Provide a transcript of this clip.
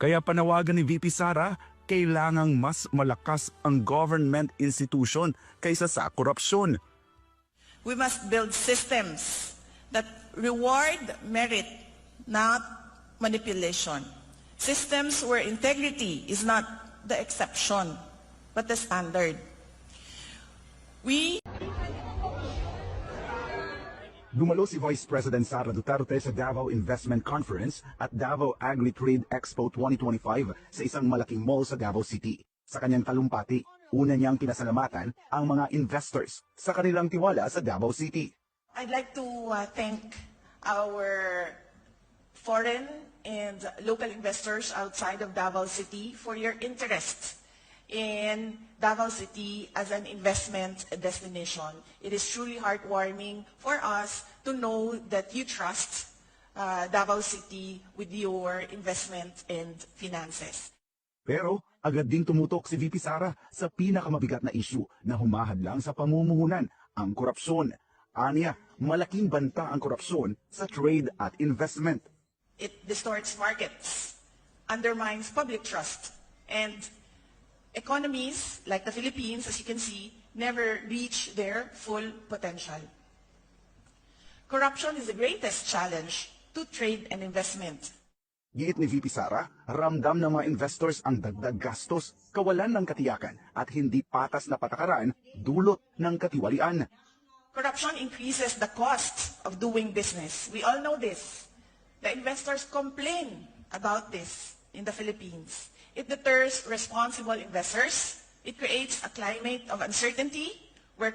Kaya panawagan ni VP Sara, kailangang mas malakas ang government institution kaysa sa korupsyon. We must build systems that reward merit, not manipulation. Systems where integrity is not the exception, but the standard. We Dumalo si Vice President Sara Duterte sa Davao Investment Conference at Davao Agri-Trade Expo 2025 sa isang malaking mall sa Davao City. Sa kanyang talumpati, una niyang pinasalamatan ang mga investors sa kanilang tiwala sa Davao City. I'd like to uh, thank our foreign and local investors outside of Davao City for your interest in Davao City as an investment destination. It is truly heartwarming for us to know that you trust uh, Davao City with your investment and finances. Pero agad ding tumutok si VP Sara sa pinakamabigat na issue na humahadlang sa pamumuhunan, ang korupsyon. Aniya, malaking banta ang korupsyon sa trade at investment. It distorts markets, undermines public trust, and economies like the Philippines, as you can see, never reach their full potential. Corruption is the greatest challenge to trade and investment. Giit ni VP Sara, ramdam ng mga investors ang dagdag gastos, kawalan ng katiyakan at hindi patas na patakaran dulot ng katiwalian. Corruption increases the cost of doing business. We all know this. The investors complain about this in the Philippines. It deters responsible investors. It creates a climate of uncertainty where